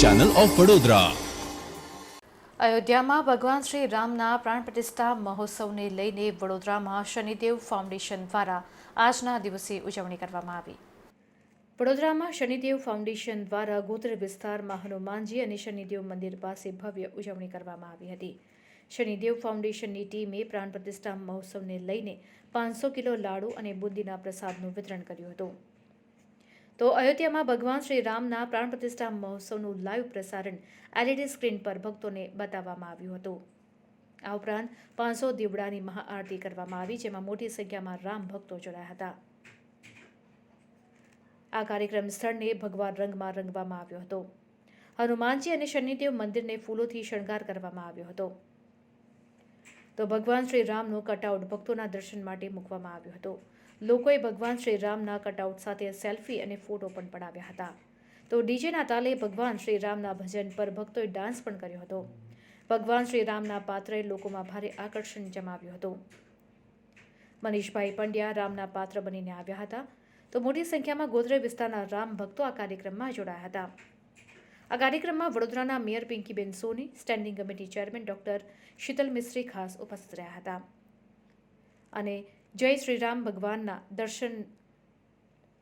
Channel of Vadodara અયોધ્યામાં ભગવાન શ્રી રામના પ્રાણ પ્રતિષ્ઠા મહોત્સવને લઈને વડોદરામાં શનિદેવ ફાઉન્ડેશન દ્વારા આજના દિવસે ઉજવણી કરવામાં આવી. વડોદરામાં શનિદેવ ફાઉન્ડેશન દ્વારા ગોત્ર વિસ્તારમાં હનુમાનજી અને શનિદેવ મંદિર પાસે ભવ્ય ઉજવણી કરવામાં આવી હતી. શનિદેવ ફાઉન્ડેશનની ટીમે પ્રાણ પ્રતિષ્ઠા મહોત્સવને લઈને પાંચસો કિલો લાડુ અને બુંદીના પ્રસાદનું વિતરણ કર્યું હતું. તો અયોધ્યામાં ભગવાન શ્રી રામના પ્રાણ પ્રતિષ્ઠા મહોત્સવનું લાઈવ પ્રસારણ એલઈડી સ્ક્રીન પર ભક્તોને બતાવવામાં આવ્યું હતું. આ ઉપરાંત પાંચસો દીવડાની મહાઆરતી કરવામાં આવી, જેમાં મોટી સંખ્યામાં રામ ભક્તો જોડાયા હતા. આ કાર્યક્રમ સ્થળને ભગવાન રંગમાં રંગવામાં આવ્યો હતો. હનુમાનજી અને શનિદેવ મંદિરને ફૂલોથી શણગાર કરવામાં આવ્યો હતો. તો ભગવાન શ્રી રામનો કટઆઉટ ભક્તોના દર્શન માટે મૂકવામાં આવ્યો હતો. લોકોએ ભગવાન શ્રી રામના કટઆઉટ સાથે સેલ્ફી અને ફોટો પણ પડાવ્યા હતા. તો ડીજેના તાલે ભગવાન શ્રી રામના ભજન પર ભક્તોએ ડાન્સ પણ કર્યો હતો. ભગવાન શ્રી રામના પાત્રએ લોકોમાં ભારે આકર્ષણ જમાવ્યું હતું. મનીષભાઈ પંડ્યા રામના પાત્ર બનીને આવ્યા હતા. તો મોટી સંખ્યામાં ગોધરે વિસ્તારના રામ ભક્તો આ કાર્યક્રમમાં જોડાયા હતા. આ કાર્યક્રમમાં વડોદરાના mayor Pinkiben Soni, standing committee chairman doctor Sheetal Mistry ખાસ ઉપસ્થિત રહ્યા હતા. અને જય શ્રીરામ ભગવાનના દર્શન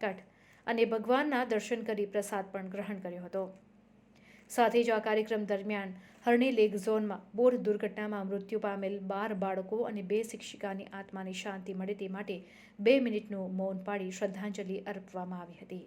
કટ અને ભગવાનના દર્શન કરી પ્રસાદ પણ ગ્રહણ કર્યો હતો. સાથે જ આ કાર્યક્રમ દરમિયાન હરણી લેક ઝોનમાં બોટ દુર્ઘટનામાં મૃત્યુ પામેલ બાર બાળકો અને બે શિક્ષિકાની આત્માની શાંતિ મળે તે માટે બે મિનિટનું મૌન પાડી શ્રદ્ધાંજલિ અર્પવામાં આવી હતી.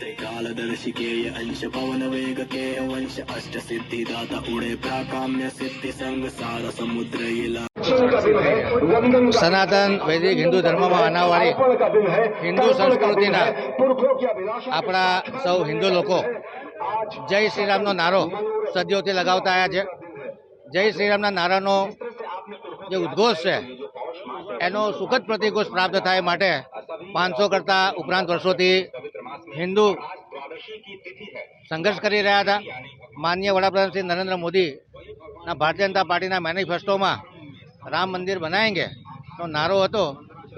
त्रिकालदर्शिकेय अंश पवन वेगके वंश अष्ट सिद्धिदाता उड़े प्राकाम्य सिद्धि संग सार समुद्र इला સનાતન વૈદિક હિન્દુ ધર્મમાં આનાવાળી હિન્દુ સંસ્કૃતિના આપણા સૌ હિન્દુ લોકો જય શ્રીરામનો નારો સદીઓથી લગાવતા આવ્યા છે. જય શ્રીરામના નારાનો જે ઉદ્ઘોષ છે, એનો સુખદ પ્રતિઘોષ પ્રાપ્ત થાય માટે પાંચસો કરતાં ઉપરાંત વર્ષોથી હિન્દુ સંઘર્ષ કરી રહ્યા હતા. માનનીય વડાપ્રધાન શ્રી નરેન્દ્ર મોદીના ભારતીય જનતા પાર્ટીના મેનિફેસ્ટોમાં રામ મંદિર બનાવેંગે નો નારો હતો.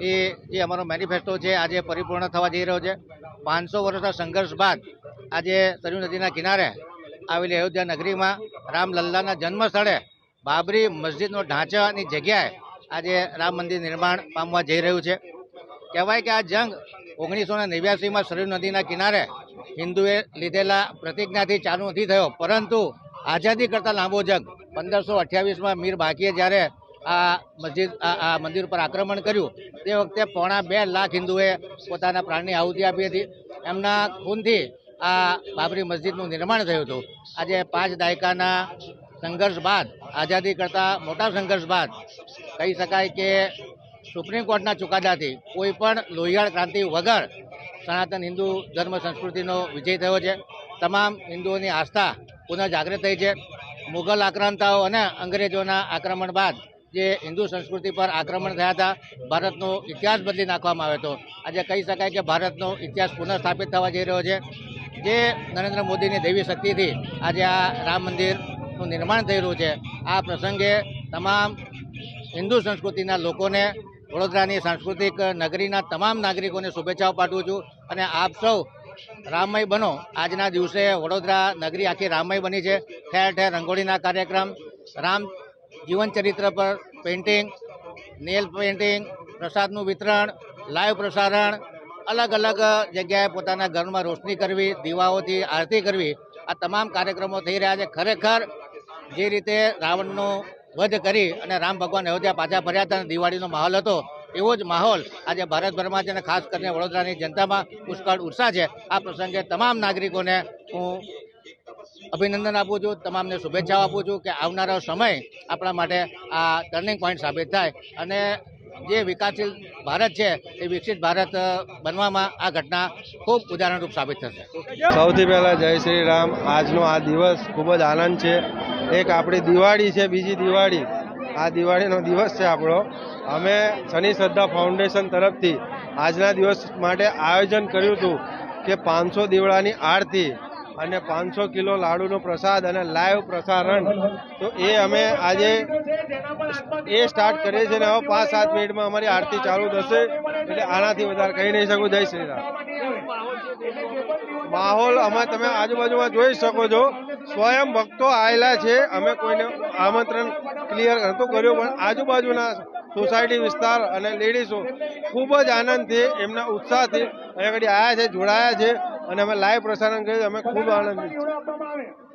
એ જે અમારો મેનિફેસ્ટો છે, આજે પરિપૂર્ણ થવા જઈ રહ્યો છે. પાંચસો વર્ષના સંઘર્ષ બાદ આજે સરયુ નદીના કિનારે આવેલી અયોધ્યા નગરીમાં રામલલ્લાના જન્મ સ્થળે બાબરી મસ્જિદનો ઢાંચાની જગ્યાએ આજે રામ મંદિર નિર્માણ પામવા જઈ રહ્યું છે. કહેવાય કે આ જંગ ઓગણીસો ને નેવ્યાસીમાં સરયુ નદીના કિનારે હિન્દુએ લીધેલા પ્રતિજ્ઞાથી ચાલુ નથી થયો, પરંતુ આઝાદી કરતાં લાંબો જંગ. પંદરસો અઠ્યાવીસમાં મીર બાકીએ જ્યારે આ મસ્જિદ, આ મંદિર ઉપર આક્રમણ કર્યું. તે વખતે પોણા બે લાખ હિન્દુએ પોતાના પ્રાણની આહુતિ આપી હતી. એમના ખૂનથી આ બાબરી મસ્જિદનું નિર્માણ થયું હતું. આજે પાંચ દાયકાના સંઘર્ષ બાદ, આઝાદી કરતાં મોટા સંઘર્ષ બાદ, કહી શકાય કે સુપ્રીમ કોર્ટના ચુકાદાથી કોઈ પણ લોહિયાળ ક્રાંતિ વગર સનાતન હિન્દુ ધર્મ સંસ્કૃતિનો વિજય થયો છે. તમામ હિન્દુઓની આસ્થા પુનઃ જાગૃત થઈ છે. મુઘલ આક્રાંતાઓ અને અંગ્રેજોના આક્રમણ બાદ જે હિન્દુ સંસ્કૃતિ પર આક્રમણ થયા હતા, ભારતનો ઇતિહાસ બદલી નાખવામાં આવ્યો હતો. આજે કહી શકાય કે ભારતનો ઇતિહાસ પુનઃ સ્થાપિત થવા જઈ રહ્યો છે. જે નરેન્દ્ર મોદીની દૈવી શક્તિથી આજે આ રામ મંદિરનું નિર્માણ થઈ રહ્યું છે. આ પ્રસંગે તમામ હિન્દુ સંસ્કૃતિના લોકોને, વડોદરાની સાંસ્કૃતિક નગરીના તમામ નાગરિકોને શુભેચ્છાઓ પાઠવું છું અને આપ સૌ રામમય બનો. આજના દિવસે વડોદરા નગરી આખી રામમય બની છે. ઠેર ઠેર રંગોળીના કાર્યક્રમ, રામ જીવન ચરિત્ર પર પેઇન્ટિંગ નેલ પેઇન્ટિંગ પ્રસાદનું વિતરણ લાઈવ પ્રસારણ, અલગ અલગ જગ્યાએ પોતાના ઘરમાં રોશની કરવી, દીવાઓથી આરતી કરવી, આ તમામ કાર્યક્રમો થઈ રહ્યા છે. ખરેખર જે રીતે રાવણનો વધ કરી અને રામ ભગવાન અયોધ્યા પાછા ફર્યા હતા અને દિવાળીનો માહોલ હતો, એવો જ માહોલ આજે ભારતભરમાં છે અને ખાસ કરીને વડોદરાની જનતામાં પુષ્કળ ઉત્સાહ છે. આ પ્રસંગે તમામ નાગરિકોને હું અભિનંદન આપું છું. તમામને શુભેચ્છાઓ આપું છું કે આવનારો સમય આપણા માટે આ ટર્નિંગ પોઈન્ટ સાબિત થાય અને જે વિકાસશીલ ભારત છે એ વિકસિત ભારત બનવામાં આ ઘટના ખૂબ ઉદાહરણરૂપ સાબિત થશે. સૌથી પહેલાં જય શ્રી રામ. આજનો આ દિવસ ખૂબ જ આનંદ છે. એક આપણી દિવાળી છે, બીજી દિવાળી. આ દિવાળીનો દિવસ છે આપણો. અમે શનિ શ્રદ્ધા ફાઉન્ડેશન તરફથી આજના દિવસ માટે આયોજન કર્યું હતું કે પાંચસો દીવડાની આરતી અને પાંચસો કિલો લાડુનો પ્રસાદ અને લાઈવ પ્રસારણ. તો એ અમે આજે એ સ્ટાર્ટ કરીએ છીએ અને હવે પાંચ સાત મિનિટમાં અમારી આરતી ચાલુ થશે. એટલે આનાથી વધારે કહી નહીં શકું. જય શ્રી રામ. માહોલ અમે તમે આજુબાજુમાં જોઈ શકો છો. સ્વયં ભક્તો આવેલા છે. અમે કોઈને આમંત્રણ ક્લિયર નહોતું કર્યું, પણ આજુબાજુના સોસાયટી વિસ્તાર અને લેડીઝો ખૂબ જ આનંદથી એમના ઉત્સાહથી અહીંયા આવ્યા છે, જોડાયા છે. અને અમે લાઈવ પ્રસારણ કર્યું અમે ખૂબ આનંદિત છીએ